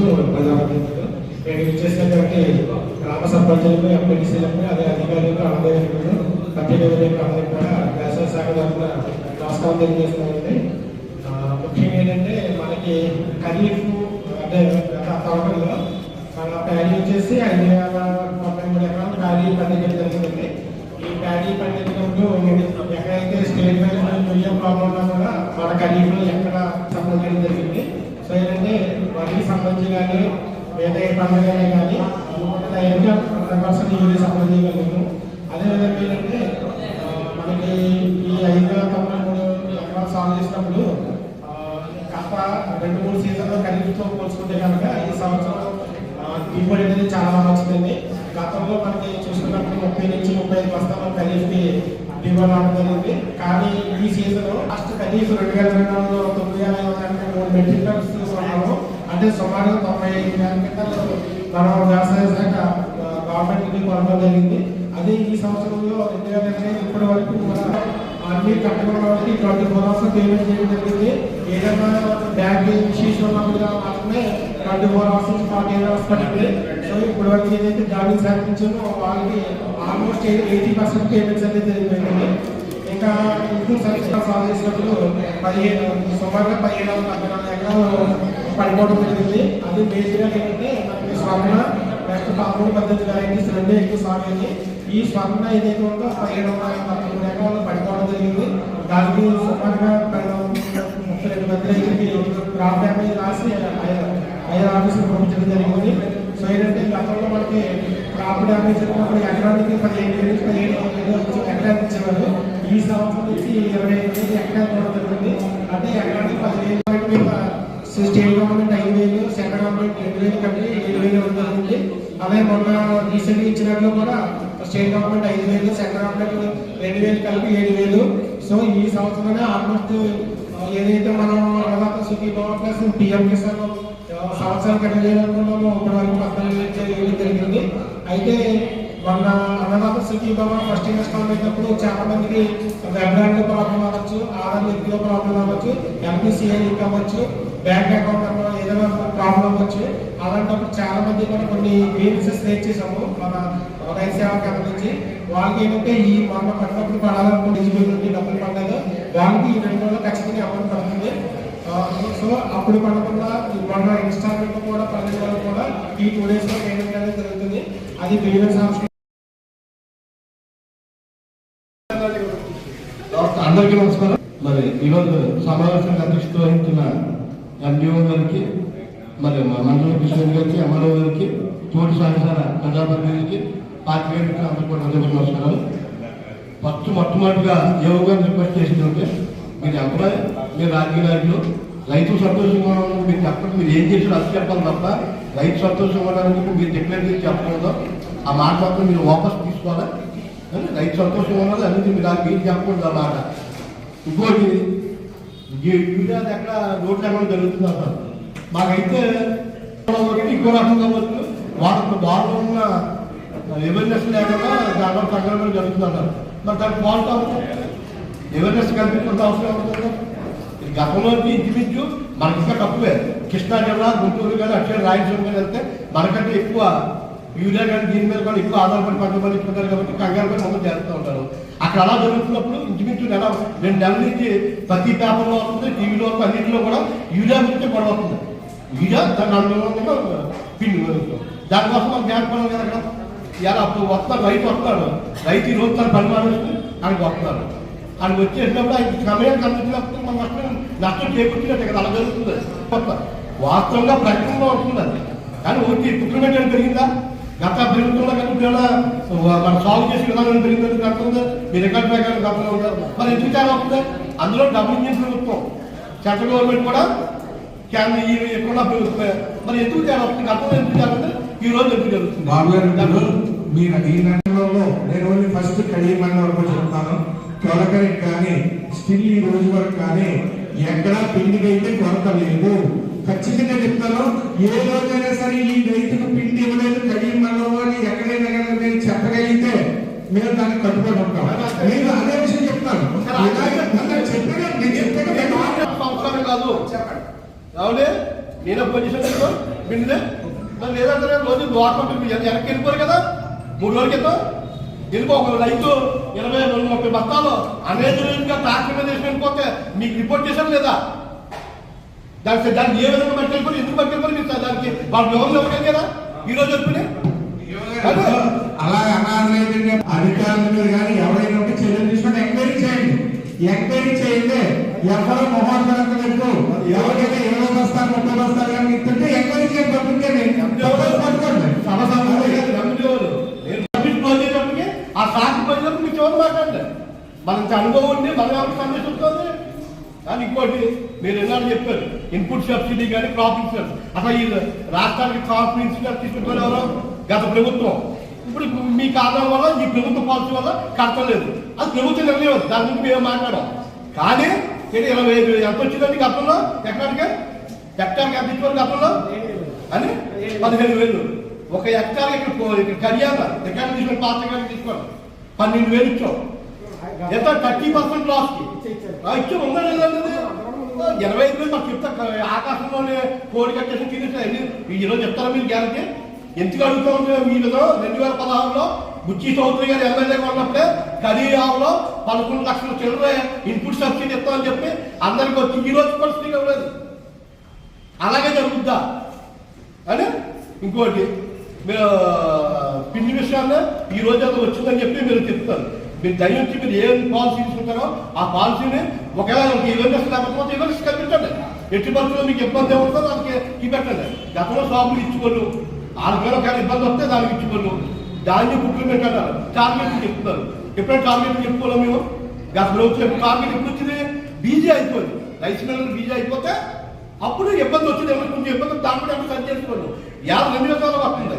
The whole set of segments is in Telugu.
తెలియజేస్తూ ప్రజాప్రతినిధులు నేను ఇచ్చేసినటువంటి గ్రామ సర్పంచులకు ఎంపీటీసీలకు అదే అధికారులకు ఆందోళనకు ప్రతినిధులకు అందరికీ కూడా వ్యవసాయ శాఖ తరఫున నమస్కారం తెలియజేస్తున్నానండి ఆ, ముఖ్యంగా ఏంటంటే మనకి ఖరీఫ్ అంటే గత తవకల్లో మన ప్యాడీ వచ్చేసి ఐదు వేల ముప్పై మూడు ఎకరాలు ప్యాడీ పండించడం జరిగిందండి ఈ ప్యాడీ పండించినప్పుడు ఎక్కడైతే స్టేట్ మేనేజ్మెంట్ బియ్యం ప్రాబ్లం ఉన్నా కూడా మన ఖరీఫ్లో ఎక్కడ సపోర్ట్ చేయడం జరిగింది సో ఏంటంటే వరికి సంబంధించి కానీ మిగతా పండుగనే పండుగ కానీ లైన్గా హండ్రెడ్ పర్సెంట్ యూరియా సప్లై అదేవిధంగా ఏంటంటే మనకి ఈ ఐదు వేల తొంభై మూడు ఎకరాలు సాగు చేసినప్పుడు ఆ, రెండు మూడు సీజన్లో ఖరీఫ్తో పోల్చుకుంటే కనుక ఈ సంవత్సరం ఆ, దిగుబడి అనేది చాలా బాగా వచ్చిందండి. గతంలో మనకి చూసుకున్నప్పుడు ముప్పై నుంచి ముప్పై ఐదు బస్తాలు ఖరీఫ్కి దిగుబడి రావడం జరిగింది. కానీ ఈ సీజన్ లాస్ట్ ఖరీఫ్ రెండు వేల రెండు వందల తొమ్మిది వేల మూడు మెట్రిక్ టన్స్ అంటే సుమారు తొంభై ఐదు వేల క్వింటాలు మనం వ్యవసాయ శాఖ గవర్నమెంట్కి కొనడం జరిగింది. అదే ఈ సంవత్సరంలో రెండు వేల ఇరవై ఇప్పటి వరకు అన్ని కట్టుకున్న వాళ్ళకి ట్వంటీ ఫోర్ అవర్స్ పేమెంట్ చేయడం జరిగింది ఏదైనా బ్యాంక్ ఇష్యూస్ ఉన్నప్పుడు మాత్రమే ట్వంటీ ఫోర్ అవర్స్ నుంచి ఫార్టీ ఎయిట్ అవర్స్ పడింది సో ఇప్పటి వరకు ఏదైతే జాబింగ్ నుంచి వాళ్ళకి ఆల్మోస్ట్ ఎయిటీ పర్సెంట్ పేమెంట్స్ అనేది జరిగిపోయింది ఇంకా ఇంకో సర్వీస్ సాధించినప్పుడు పదిహేను సుమారుగా పదిహేను వందల డెబ్బై నాలుగు ఎకరాలు పడిపోవడం జరిగింది అది బేసిక్గా ఏంటంటే మనకి స్వర్ణ నెక్స్ట్ పదమూడు పద్ధతి వెరైటీస్ రెండే ఎక్కువ సాగు ఈ స్వర్ణ ఏదైతే ఉందో పదిహేడు వందల నలభై మూడు ఎకరాలు పడిపోవడం జరిగింది దానికి సుమారుగా ముప్పై రెండు మంది రైతులకి క్రాప్ డ్యామేజ్ రాసి ఐదు ఆఫీసులు పంపించడం జరిగింది సో ఏంటంటే గతంలో మనకి క్రాప్ డ్యామేజ్ ఉన్నప్పుడు ఎకరానికి పదిహేను వేలు నుంచి పదిహేను వేలు వచ్చి ఎకరానికి ఇచ్చేవారు ఈ సంవత్సరం నుంచి ఇరవై ఐదు వేలు ఎకరానికి కూడా జరిగింది. అంటే ఎకరానికి పదివేలు మీద స్టేట్ గవర్నమెంట్ ఐదు వేలు సెంట్రల్ గవర్నమెంట్ రెండు వేలు కలిపి ఏడు వేలు ఇవ్వడం జరిగింది. అలాగే మొన్న రీసెంట్గా ఇచ్చినట్లు కూడా స్టేట్ గవర్నమెంట్ ఐదు వేలు సెంట్రల్ గవర్నమెంట్ రెండు వేలు కలిపి ఏడు వేలు. సో ఈ సంవత్సరమే ఆల్మోస్ట్ ఏదైతే మనం తర్వాత సుఖీ భవన్ ప్లస్ పిఎం కిసాన్ సంవత్సరానికి ఎట్లా చేయాలనుకున్నామో ఇప్పటి వరకు పక్కన జరిగింది. అయితే మొన్న అన్నదాత సుఖీ భవన్ ఫస్ట్ ఇన్స్టాల్మెంట్ అయినప్పుడు చాలా మందికి వెబ్లాండ్ ప్రాబ్లం అవ్వచ్చు ఆధార్ లింక్ ప్రాబ్లం అవ్వచ్చు ఎంపీసీఐ కావచ్చు అవ్వచ్చు బ్యాంక్ అకౌంట్ ఏదైనా ప్రాబ్లం అవ్వచ్చు. అలాంటప్పుడు చాలా మంది కూడా కొన్ని గ్రీవెన్సెస్ రేట్ చేసాము మన రైతు సేవ కేంద్రం నుంచి వాళ్ళకి ఏంటంటే ఈ మొన్న పడినప్పుడు పడాలనుకుంటే డబ్బులు పడలేదు. వాళ్ళకి ఈ రెండు రోజులు ఖచ్చితంగా అమౌంట్ పడుతుంది. సో అప్పుడు పడకుండా మన ఇన్స్టాగ్రామ్ కూడా పడిన కూడా ఈ టూ డేస్లో పేమెంట్ అనేది జరుగుతుంది. అది గ్రీవెన్స్ ఆప్షన్ అందరికీ నమస్కారం. మరి ఈరోజు సమావేశానికి అధ్యక్షత వహించిన ఎండిఓ గారికి మరి మా మండల ప్రెసిడెంట్ గారికి ఎమ్మెల్యే గారికి తోటి సహకార ప్రజాప్రతినిధికి పార్టీ అందరికీ కూడా అందరికీ నమస్కారాలు. ఫస్ట్ మొట్టమొదటిగా యోగ రిక్వెస్ట్ చేసిందంటే మీరు ఎంప్లాయ్ మీరు రాజకీయ నాయకులు రైతు సంతోషంగా ఉన్నందుకు మీరు చెప్పండి. మీరు ఏం చేసారో అది చెప్పాలి తప్ప రైతు సంతోషంగా ఉండడానికి మీరు డిక్లేర్ చేసి చెప్పకూడదు ఆ మాట మాత్రం మీరు వాపస్ తీసుకోవాలి? అని రైతు సంతోషంగా ఉన్నది అనేది మీరు దానికి మీరు చెప్పకూడదు ఆ మాట. ఇంకోటి ఈ యూరియా ఎక్కడ రోడ్లు ఎక్కడ జరుగుతుంది అసలు మాకైతే ఒకటి ఇంకో రకంగా వచ్చు వాళ్ళకు వాళ్ళు ఉన్న అవేర్నెస్ లేకుండా దాంట్లో సంఘటన జరుగుతుంది అన్నారు. మరి దానికి బాగుంటా అవేర్నెస్ కల్పించుకుంటే అవసరం ఉంటుంది ఇది గతంలో ఇంచుమించు మనకి ఇంకా తక్కువే కృష్ణా జిల్లా గుంటూరు కానీ అక్షర రాయలసీమ కానీ వెళ్తే మనకంటే ఎక్కువ యూరియా కానీ దీని మీద కూడా ఎక్కువ ఆధారపడి పంట పండించుకుంటారు కాబట్టి కంగారు పడి మొదలు చేస్తూ ఉంటారు అక్కడ అలా జరుగుతున్నప్పుడు ఇంచుమించు నెల రెండు నెలల నుంచి ప్రతి పేపర్లో వస్తుంది టీవీలో అన్నింటిలో కూడా యూరియా గురించి గొడవ వస్తుంది యూరియా దాని అనుగుణంగా పిండి దానికోసం మనం జ్ఞాపకం కదా ఇలా అప్పుడు వస్తాడు రైతు వస్తాడు రైతు ఈ రోజు తన పని మానేసి ఆయనకు వస్తున్నాడు ఆయనకు వచ్చేసినప్పుడు ఆయన సమయానికి అందించినప్పుడు మనం నష్టం నష్టం చేకూర్చినట్టు కదా అలా జరుగుతుంది. వాస్తవంగా ప్రకటనలో వస్తుంది అది కానీ వచ్చి కుటుంబం పెరిగిందా? గత ప్రభుత్వంలో కానీ ఇప్పుడేమైనా మన సాగు చేసే విధానం పెరిగిందని కడుతుంది మీ రికార్డ్ ప్రకారం గతంలో ఉన్నారు మరి ఎందుకు చాలా వస్తుంది అందులో డబ్బులు ఇంజిన్ ప్రభుత్వం సెంట్రల్ గవర్నమెంట్ కూడా ఈ ఎక్కడ మరి ఎందుకు తేడా వస్తుంది గతంలో ఎందుకు తేడా ఈ రోజు ఎందుకు జరుగుతుంది? బాబు గారు మీరు ఈ మండలంలో నేను ఓన్లీ ఫస్ట్ కడియ మండలం వరకు చెప్తాను. తొలకరికి కానీ స్టిల్ ఈ రోజు వరకు కానీ ఎక్కడా పిండికి అయితే కొరత లేదు. ఖచ్చితంగా చెప్తాను ఏ రోజైనా సరే ఈ రైతుకు పిండి ఇవ్వలేదు కడియ మండలం అని ఎక్కడైనా కానీ నేను చెప్పగలిగితే మేము దాన్ని కట్టుబడి ఉంటాం నేను అదే విషయం చెప్తాను. ఇలాగే కాదు. చెప్పండి. నేను పొజిషన్ పిండిలే మరి లేదంటే రోజు గవర్నమెంట్ వెనక్కి వెళ్ళిపోరు కదా. మూడు రోజుల క్రితం. వెళ్ళిపో ఒక రైతు ఇరవై రెండు ముప్పై బస్తాలు ట్రాక్టర్ మీద వేసి వెళ్ళిపోతే మీకు రిపోర్ట్ చేశారు లేదా? దానికి దానికి ఏ విధంగా పట్టుకెళ్ళిపోయి ఎందుకు పట్టుకెళ్ళిపోయి మీకు దానికి వాళ్ళు ఎవరు ఇవ్వగలి కదా ఈ రోజు చెప్పిన అలా అనాలైతే అధికారుల మీద కానీ ఎవరైనా ఉంటే చర్యలు తీసుకుంటే ఎంక్వైరీ చేయండి. ఎంక్వైరీ చేయండి. ఎవరు పెట్టు. ఎవరికైతే ఇరవై బస్తాలు ముప్పై బస్తాలు కానీ ఇస్తుంటే ఎంక్వైరీ చేయండి. పట్టుకోండి. పోయినప్పుడు మనకి అనుభవం ఉండి మన ఎవరికి సందేశం కానీ ఇంకోటి మీరు ఎన్నాళ్ళు చెప్పారు ఇన్పుట్ సబ్సిడీ కానీ క్రాప్ ఇన్సూరెన్స్ అసలు ఈ రాష్ట్రానికి క్రాప్ ఇన్సూరెన్స్ తీసుకుంటారు ఎవరు? గత ప్రభుత్వం. ఇప్పుడు మీ కారణం వల్ల ఈ ప్రభుత్వ పాలసీ వల్ల కట్టలేదు అది ప్రభుత్వం నిర్ణయం. దాని గురించి మేము మాట్లాడాం. కానీ ఇది ఇరవై ఐదు ఎంత వచ్చిందండి గతంలో? ఎక్కడికి హెక్టార్కి ఎంత ఇచ్చేవారు గతంలో? అని? పదిహేను వేలు. ఒక హెక్టార్ ఇక్కడ పో- ఇక్కడ తీసుకొని పాత్ర తీసుకోవాలి? తీసుకోండి పన్నెండు వేలు ఇచ్చాం ఎంత? థర్టీ పర్సెంట్ లాస్కి ఇచ్చాం ఉందా లేదా ఇరవై ఐదు వేలు మాకు చెప్తా. ఆకాశంలోనే కోడి కట్టేసి తినేసి ఈ రోజు చెప్తారా మీరు గ్యారంటీ? ఎందుకు అడుగుతా ఉంటాం మీ రెండు వేల పదహారులో బుచ్చి చౌదరి గారు ఎమ్మెల్యేగా ఉన్నప్పుడే కరీరావులో పదకొండు లక్షల చిల్లర ఇన్పుట్ సబ్సిడీ ఇస్తామని చెప్పి అందరికి వచ్చి ఈ రోజు పరిస్థితి ఇవ్వలేదు. అలాగే జరుగుద్దా? అని ఇంకోటి మీరు పిండి విషయాల్లో ఈ రోజు అది వచ్చిందని చెప్పి మీరు చెప్తారు. మీరు దయించి మీరు ఏ పాలసీ తీసుకుంటారో ఆ పాలసీని ఒకవేళ ఈవెంట్స్ లేకపోతే ఈవెంట్స్ కల్పించండి. ఎట్టి పరిస్థితుల్లో మీకు ఇబ్బంది ఏమవుతుందో దానికి ఈ పెట్టండి. గతంలో షాపులు ఇచ్చుకోరు. ఆరు ఒకవేళ ఇబ్బంది వస్తే దానికి ఇచ్చుకోండు దాన్ని బుక్లు పెట్టారు టార్గెట్ చెప్తున్నారు ఎప్పుడైనా టార్గెట్ చెప్పుకోలేము మేము? గత ప్రభుత్వం టార్గెట్ ఎప్పుడు వచ్చింది? బీజీ అయిపోయింది. రైస్ మిల్లర్ బీజీ అయిపోతే అప్పుడు ఇబ్బంది వచ్చింది. ఎవరికి కొంచెం ఇబ్బంది దాని కూడా సరి చేసుకోండి యాభై రెండు రకాలు వస్తుంది.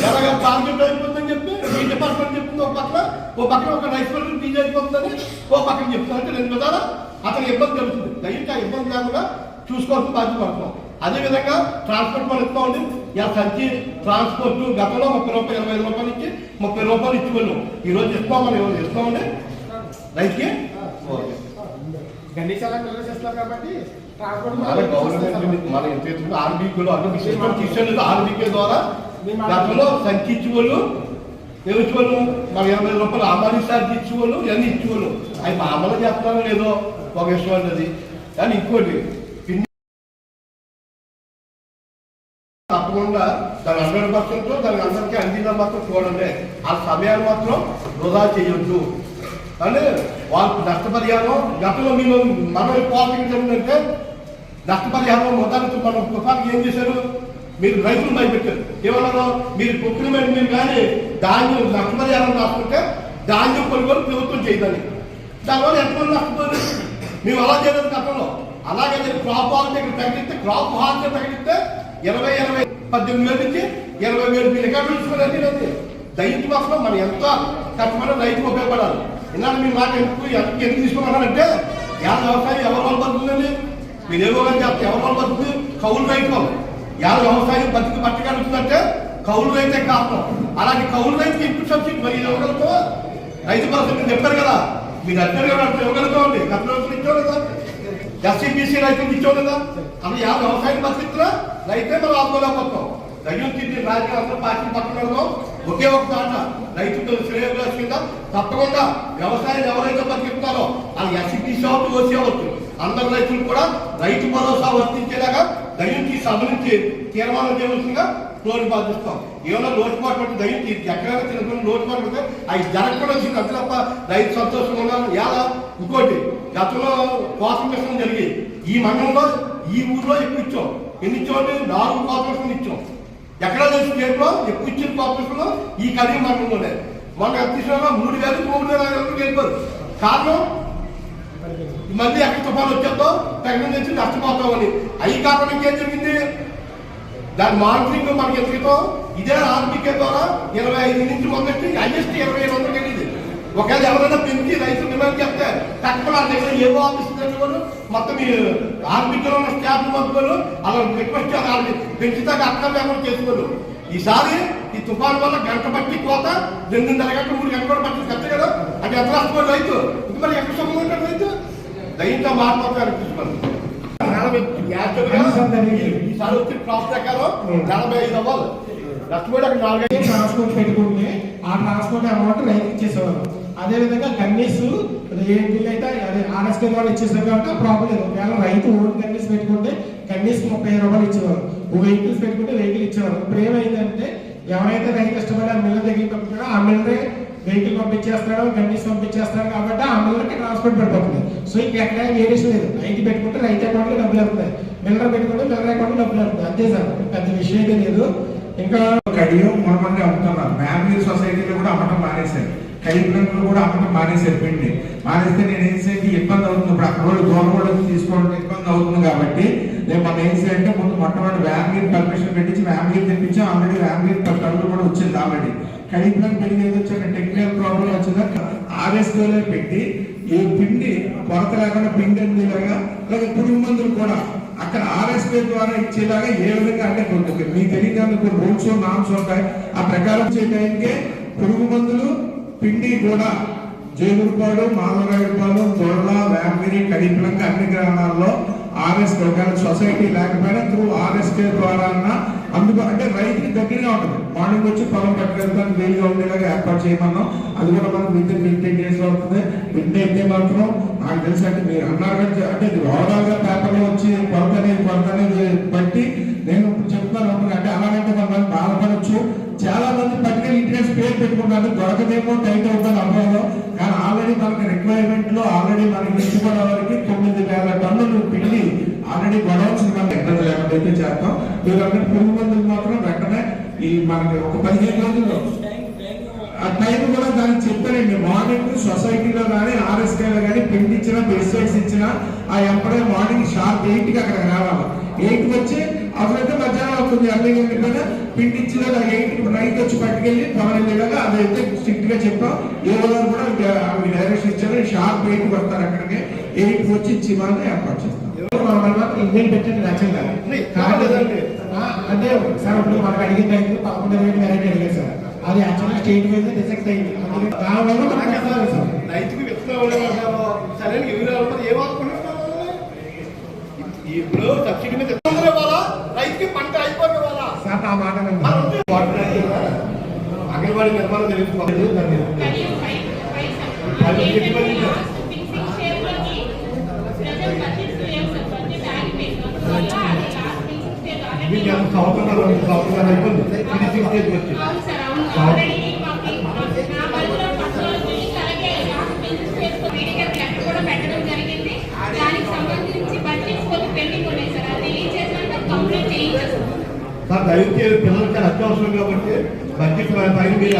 ఎలాగ టార్గెట్ అయిపోతుందని చెప్పి ఈ డిపార్ట్మెంట్ చెప్తుంది ఒక పక్కన ఓ పక్కన ఒక రైస్ మిల్లర్ బీజీ అయిపోతుందని ఓ పక్కన చెప్తారు అంటే రెండు విధాలా? అతనికి ఇబ్బంది జరుగుతుంది. దయచేసి ఆ ఇబ్బంది లేకుండా చూసుకోవాల్సిన బాధ్యత పడుతున్నాం అదే విధంగా ట్రాన్స్పోర్ట్ మనం ఇస్తా ఉంది. ఇలా సంచి ట్రాన్స్పోర్ట్ గతంలో ముప్పై రూపాయలు ఇరవై ఐదు రూపాయలు ఇచ్చి ముప్పై రూపాయలు ఇచ్చుకోలేము ఈ రోజు ఇస్తాం మనం ఇస్తామండి రైతుకి? కాబట్టి ట్రాన్స్పోర్ట్ మన ఎంత ఆర్బీకేలో అంటే సిస్టమ్ తీసుకెళ్ళి ఆర్బీకే ద్వారా గతంలో సంఖ్య ఇచ్చేవాళ్ళు ఏమి ఇచ్చేవాళ్ళు మన ఎనభై రూపాయలు అమ్మాయి సార్కి ఇచ్చేవాళ్ళు ఇవన్నీ ఇచ్చేవాళ్ళు అవి మా అమలు చేస్తారో లేదో ఒక విషయం అన్నది కానీ ఇంకోటి పిండి తప్పకుండా దాని హండ్రెడ్ పర్సెంట్ దానికి అందరికీ అందిన మాత్రం చూడండి ఆ సమయాన్ని మాత్రం వృధా చేయొద్దు. అంటే వాళ్ళకి నష్టపరిహారం గతంలో మీరు మనం పాలిటిక్స్ ఏంటంటే నష్టపరిహారం మొదటి మనం తుఫాన్కి ఏం చేశారు? మీరు రైతులు భయపెట్టారు ఏమన్నారు? మీరు ప్రొక్యూర్మెంట్ మేము కానీ ధాన్యం నష్టపరిహారం రాసుకుంటే ధాన్యం కొనుగోలు ప్రభుత్వం చేయదని దానివల్ల ఎంతమంది నష్టపోయారు? మేము అలా చేయలేదు గతంలో. అలాగే నేను క్రాప్ హాల్ట్ తగ్గిస్తే క్రాప్ హాల్ట్ తగ్గిస్తే ఇరవై ఇరవై పద్దెనిమిది వేల నుంచి ఇరవై వేలు మీరు ఎక్కడ చూసుకోలేదు అది దయచేసి మాత్రం మనం ఎంత కష్టపడి రైతు ఉపయోగపడాలి. ఇన్నాళ్ళు మీ మాట ఎందుకు ఎంత ఎందుకు తీసుకోమన్నారంటే యాద వ్యవసాయం ఎవరి వల్ల పడుతుందండి మీరు ఏవో కానీ చెప్తే ఎవరి వల్ల పడుతుంది కౌలు రైతు వాళ్ళు యాద వ్యవసాయం బతికి పట్టగలుగుతుందంటే కౌలు రైతే కారణం. అలాంటి కౌలు రైతుకి ఇన్పుట్ సబ్సిడీ మరి ఇది రైతు భరోసా మీరు చెప్పారు కదా. మీరు అర్థం కదా ఇవ్వగలుగుతామండి. గత రోజులు ఇచ్చావు కదా? ఎస్సీబీసీ రైతులు ఇచ్చావు కదా? అసలు యా వ్యవసాయం బతికితున్నా రైతే మనం ఆపుకోలేకపోతాం దయ్యుంచి రాజకీయ అందరూ పార్టీ పట్టుకోవడం ఒకే ఒక దాంట రైతుకు శ్రేయోభిలాష కింద తప్పకుండా వ్యవసాయం ఎవరైతే బతికిస్తారో వాళ్ళు ఎస్సీబీసీ అవచ్చు ఓసీ అవచ్చు అందరు రైతులు కూడా రైతు భరోసా వర్తించేలాగా దయ్యుంచి సభ తీర్మానం చేయవలసిందిగా లోటు బాధిస్తాం ఏమైనా లోటుపాటు పట్టి దయ్యుంచి ఎక్కడైనా తినకుండా లోటుపాటు పడితే అవి జరగకుండా వచ్చింది తప్ప రైతు సంతోషంగా ఉండాలి ఎలా? ఇంకోటి గతంలో మిషన్ జరిగి ఈ మండలంలో ఈ ఊర్లో ఎక్కువ ఇచ్చాం. ఎన్ని ఇచ్చామంటే నాలుగు కోసం ఇచ్చాం. ఎక్కడ లేదు స్టేట్ ఎక్కువ ఇచ్చిన కోసం ఈ కలిగి మండలంలోనే. మొన్న ఎంత మూడు వేలు మూడు వేల ఐదు వందలు వెళ్ళిపోరు కారణం మళ్ళీ ఎక్కడ తుఫాన్ వచ్చేద్దాం తగిన నుంచి నష్టపోతామని అవి కాకుండా ఇంకేం జరిగింది? దాని మానిటరింగ్ మనకి ఎందుకు ఇదే ఆర్బీకే ద్వారా ఇరవై ఐదు నుంచి మొదటి హైయెస్ట్ ఇరవై ఐదు వందలకి వెళ్ళింది. ఒకవేళ ఎవరైనా పెంచి రైతు డిమాండ్ చెప్తే తక్కువ దగ్గర ఏవో ఆఫీస్ వాళ్ళు మొత్తం ఈ ఆర్బీకేలో ఉన్న స్టాఫ్ మొత్తం అలా రిక్వెస్ట్ చేయాలి. పెంచితే అక్కడ లేకుండా చేసుకోరు. ఈసారి ఈ తుఫాన్ వల్ల గంట బట్టి కోత రెండున్నర గంట మూడు గంటలు కూడా పట్టింది. కదా? అంటే ఎంత నష్టపోయి రైతు? ఇది మరి ఎక్కడ సుఖం ఉంటాడు రైతు? చూసుకోండి నలభై యాక్చువల్గా ఈసారి వచ్చి క్రాప్ ప్రకారం నలభై ఐదు అవ్వాలి. కష్టపడి అక్కడ నాలుగైదు. ట్రాన్స్పోర్ట్ పెట్టుకుంటే ఆ ట్రాన్స్పోర్ట్ అమౌంట్ రైతుకి ఇచ్చేసేవారు. అదే విధంగా కన్నీస్ ఏ బిల్ అయితే అదే ఆర్ఎస్కే వాళ్ళు ఇచ్చేసారు కాబట్టి ప్రాబ్లం లేదు. ఒకవేళ రైతు ఓన్ పెట్టుకుంటే కన్నీస్ ముప్పై ఐదు రూపాయలు ఇచ్చేవారు. వెహికల్స్ పెట్టుకుంటే వెహికల్ ఇచ్చేవారు. ఇప్పుడు ఏమైందంటే ఎవరైతే రైతు ఇష్టపడి ఆ మిల్ల దగ్గరికి పంపుతాడో ఆ మిల్లరే వెహికల్ పంపించేస్తాడు గన్నీస్ పంపించేస్తాడు కాబట్టి ఆ మిల్లర్కి ట్రాన్స్పోర్ట్ పడిపోతుంది. సో ఇంకా ఎక్కడ వేరియేషన్ లేదు. రైతు పెట్టుకుంటే రైతు అకౌంట్లో డబ్బులు వెళ్తాయి. మిల్లర్ పెట్టుకుంటే మిల్లర్ అకౌంట్లో డబ్బులు అవుతుంది అంతే సార్. పెద్ద విషయం అయితే లేదు. ఇంకా కడియం మనమంది అమ్ముతున్నారు ఫ్యామిలీ సొసైటీలో కూడా అమ్మటం మానేశారు. కైబ్రంలో కూడా అమ్మటం మానేశారు పిండి మానేస్తే నేను ఏం చేయండి ఇబ్బంది అవుతుంది. ఇప్పుడు అక్కడ వాళ్ళు దూరం కూడా తీసుకోవడం ఇబ్బంది అవుతుంది కాబట్టి నేను మనం ఏం చేయాలంటే ముందు మొట్టమొదటి వ్యామిలీర్ పర్మిషన్ పెట్టించి ఫ్యామిలీ తెప్పించి. ఆల్రెడీ వ్యామిలీర్ టన్నులు కూడా వచ్చింది ఆల్రెడీ కడిప్లం పెరిగి ఏదో వచ్చిన టెక్నికల్ ప్రాబ్లం వచ్చిందా ఆర్ఎస్లో పెట్టి ఈ పిండి కొరత లేకుండా పిండి అందేలాగా లేదా పురుగు మందులు కూడా అక్కడ ఆర్ఎస్పీ ద్వారా ఇచ్చేలాగా ఏ విధంగా అంటే కొంచెం మీకు తెలియదు కొన్ని రూల్స్ నామ్స్ ఉంటాయి. ఆ ప్రకారం చేయడానికి పురుగు మందులు పిండి కూడా జేగురుపాడు మాధవరాయుడుపాడు దొరల వేమగిరి కడిపిలంక అన్ని గ్రామాల్లో ఆర్ఎస్ ప్రకారం సొసైటీ లేకపోయినా త్రూ ఆర్ఎస్కే ద్వారా అన్నా అందుకు అంటే రైతుకి దగ్గరగా ఉంటుంది. మార్నింగ్ వచ్చి పొలం పట్టుకెళ్తాను వీలుగా ఉండేలాగా ఏర్పాటు చేయమన్నాం. అది కూడా మనకు విత్ ఫిఫ్టీన్ డేస్లో అవుతుంది వింటే అయితే మాత్రం నాకు తెలుసు అంటే మీరు అన్నారు అంటే ఇది ఓవరాల్గా వచ్చి కొరత అనేది కొరత అనేది బట్టి నేను ఇప్పుడు చెప్తున్నాను అంటే అలాగంటే మనం బాధపడచ్చు. చాలా మంది పట్టుకెళ్ళి ఇంటికి పేరు పెట్టుకుంటారు. దొరకదేమో టైట్ అవుతుంది అబ్బాయిలో కానీ ఆల్రెడీ మనకి రిక్వైర్మెంట్లో ఆల్రెడీ మనకి ఈస్ట్ వారికి తొమ్మిది వేల టన్నులు పిండి ఆల్రెడీ గొడవల్సి మనం ఎక్కడ లేకపోతే చేస్తాం. మీరు పురుగు మందులు మాత్రం వెంటనే ఈ మనకి ఒక పదిహేను రోజుల్లో ఆ టైం కూడా దానికి చెప్పారండి. మార్నింగ్ సొసైటీలో కానీ ఆర్ఎస్కేలో కానీ పిండి ఇచ్చినా పెస్టిసైడ్స్ ఇచ్చినా ఆ ఎంపడే మార్నింగ్ షార్ప్ ఎయిట్కి అక్కడికి రావాలి. ఎయిట్ వచ్చి అప్పుడైతే మధ్యాహ్నం అవుతుంది. అన్ని గంటల కదా పిండి ఇచ్చిన ఎయిట్ నైట్ వచ్చి పట్టుకెళ్ళి పవన్ వెళ్ళేలాగా అదైతే స్ట్రిక్ట్గా చెప్పాం ఏ రోజు కూడా డైరెక్షన్ ఇచ్చారు. షార్ప్ ఎయిట్ వస్తారు అక్కడికి. ఎయిట్ వచ్చి ఇచ్చి మనం ఏర్పాటు చేస్తాం. ఇండియన్ పెట్టండి నచ్చిందా కాలేదండి. అంటే సార్ ఇప్పుడు మనకు అడిగిన రైతు పదకొండు వేలు వెరైటీ అడిగారు సార్ అది యాక్చువల్గా స్టేట్ వైజ్ రిజెక్ట్ అయింది దానివల్ల మనకు సార్ రైతుకి సరైన ఇప్పుడు సబ్సిడీ మీద రైతుకి పంట ఇవ్వాలా సార్ ఆ మాట. అంగన్వాడీ నిర్మాణం జరుగుతుంది దాన్ని కడియం పై పై సార్ ఏంటంటే లాస్ట్ ఫిక్సింగ్ షేర్లోకి ప్రజెంట్ బడ్జెట్ లేవు సార్ బడ్జెట్ ఆగిపోయింది అందువల్ల అది లాస్ట్ ఫిక్సింగ్ షేర్ ఆల్రెడీ మీకు ఎంత సంవత్సరాలు రెండు సంవత్సరాలు అయిపోయింది ఫినిషింగ్ స్టేజ్ వచ్చి అవును సార్ అవును ఆల్రెడీ మాకు నా పరిధిలో పట్టుదల గురించి అలాగే లాస్ట్ ఫిక్సింగ్ షేర్ మీడియా లెక్క కూడా పెట్టడం జరిగింది దానికి సంబంధించి బడ్జెట్ కొన్ని పెండింగ్ ఉన్నాయి సార్ దయచేసి పిల్లలకి అత్యవసరం కాబట్టి బడ్జెట్ పైన మీరు